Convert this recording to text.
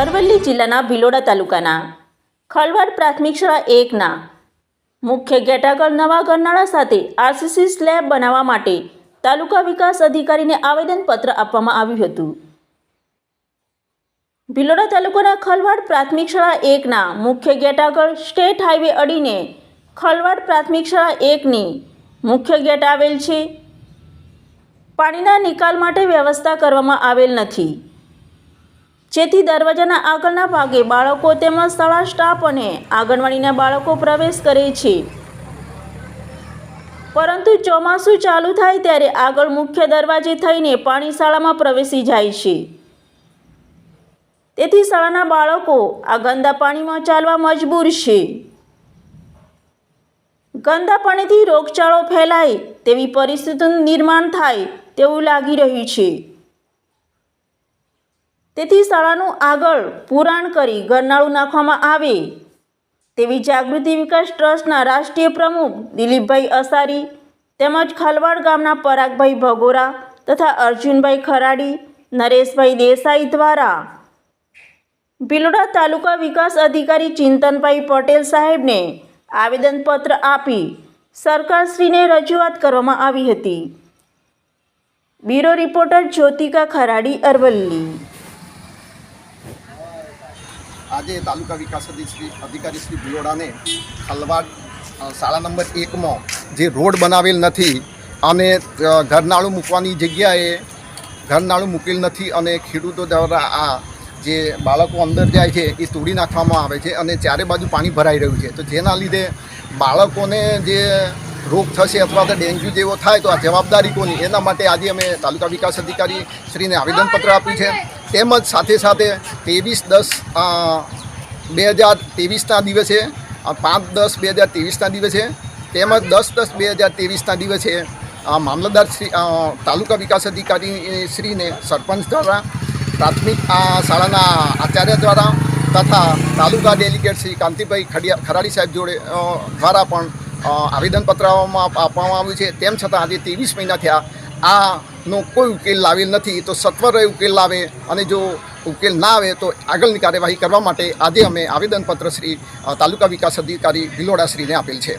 અરવલ્લી જિલ્લાના ભિલોડા તાલુકાના ખલવાડ પ્રાથમિક શાળા એકના મુખ્ય ગેટ આગળ નવા ગરનાળા સાથે આરસીસી સ્લેબ બનાવવા માટે તાલુકા વિકાસ અધિકારીને આવેદનપત્ર આપવામાં આવ્યું હતું. ભિલોડા તાલુકાના ખલવાડ પ્રાથમિક શાળા એકના મુખ્ય ગેટ આગળ સ્ટેટ હાઈવે અડીને ખલવાડ પ્રાથમિક શાળા એકની મુખ્ય ગેટ આવેલ છે. પાણીના નિકાલ માટે વ્યવસ્થા કરવામાં આવેલ નથી. જેથી દરવાજાના આગળના ભાગે બાળકો તેમજ શાળા સ્ટાફ અને આંગણવાડીના બાળકો પ્રવેશ કરે છે. પરંતુ ચોમાસું ચાલુ થાય ત્યારે આગળ મુખ્ય દરવાજે થઈને પાણી શાળામાં પ્રવેશી જાય છે. તેથી શાળાના બાળકો આ ગંદા પાણીમાં ચાલવા મજબૂર છે. ગંદા પાણીથી રોગચાળો ફેલાય તેવી પરિસ્થિતિનું નિર્માણ થાય તેવું લાગી રહ્યું છે. તેથી શાળાનું આગળ પુરાણ કરી ગરનાળું નાખવામાં આવે. તેવી જાગૃતિ વિકાસ ટ્રસ્ટના રાષ્ટ્રીય પ્રમુખ દિલીપભાઈ અસારી તેમજ ખલવાડ ગામના પરાગભાઈ ભગોરા તથા અર્જુનભાઈ ખરાડી, નરેશભાઈ દેસાઈ દ્વારા. ભિલોડા તાલુકા વિકાસ અધિકારી ચિંતનભાઈ પટેલ સાહેબને આવેદનપત્ર આપી સરકારશ્રીને રજૂઆત કરવામાં આવી હતી. Bureau reporter Jyotika Kharadi Aravalli. આજે તાલુકા વિકાસ અધિશ્રી અધિકારી શ્રી ભિલોડાને ખલવાડ શાળા નંબર એકમાં જે રોડ બનાવેલ નથી અને ઘરનાળું મૂકવાની જગ્યાએ ઘરનાળું મૂકેલ નથી અને ખેડૂતો દ્વારા આ જે બાળકો અંદર જાય છે એ તોડી નાખવામાં આવે છે અને ચારે બાજુ પાણી ભરાઈ રહ્યું છે. તો જેના લીધે બાળકોને જે રોગ થશે અથવા તો ડેન્ગ્યુ જેવો થાય તો આ જવાબદારી કોની? એના માટે આજે અમે તાલુકા વિકાસ અધિકારી શ્રીને આવેદનપત્ર આપ્યું છે. તેમજ સાથે સાથે ત્રેવીસ દસ બે હજાર ત્રેવીસના દિવસે પાંચ દસ બે હજાર ત્રેવીસના દિવસે, તેમજ દસ દસ બે હજાર ત્રેવીસના દિવસે મામલતદાર શ્રી તાલુકા વિકાસ અધિકારી શ્રીને સરપંચ દ્વારા પ્રાથમિક શાળાના આચાર્ય દ્વારા તથા તાલુકા ડેલિગેટ શ્રી કાંતિભાઈ ખડિયા, ખરાડી સાહેબ જોડે દ્વારા પણ આવેદનપત્રમાં આવેદનપત્ર આપવામાં આપવામાં આવ્યું છે. તેમ છતાં આજે ત્રેવીસ મહિના થયા આનો કોઈ ઉકેલ લાવેલ નથી, તો સત્વરે ઉકેલ લાવે અને જો ઉકેલ ના આવે તો આગળની કાર્યવાહી કરવા માટે આજે અમે આવેદનપત્ર શ્રી તાલુકા વિકાસ અધિકારી ભિલોડાશ્રીને આપેલ છે.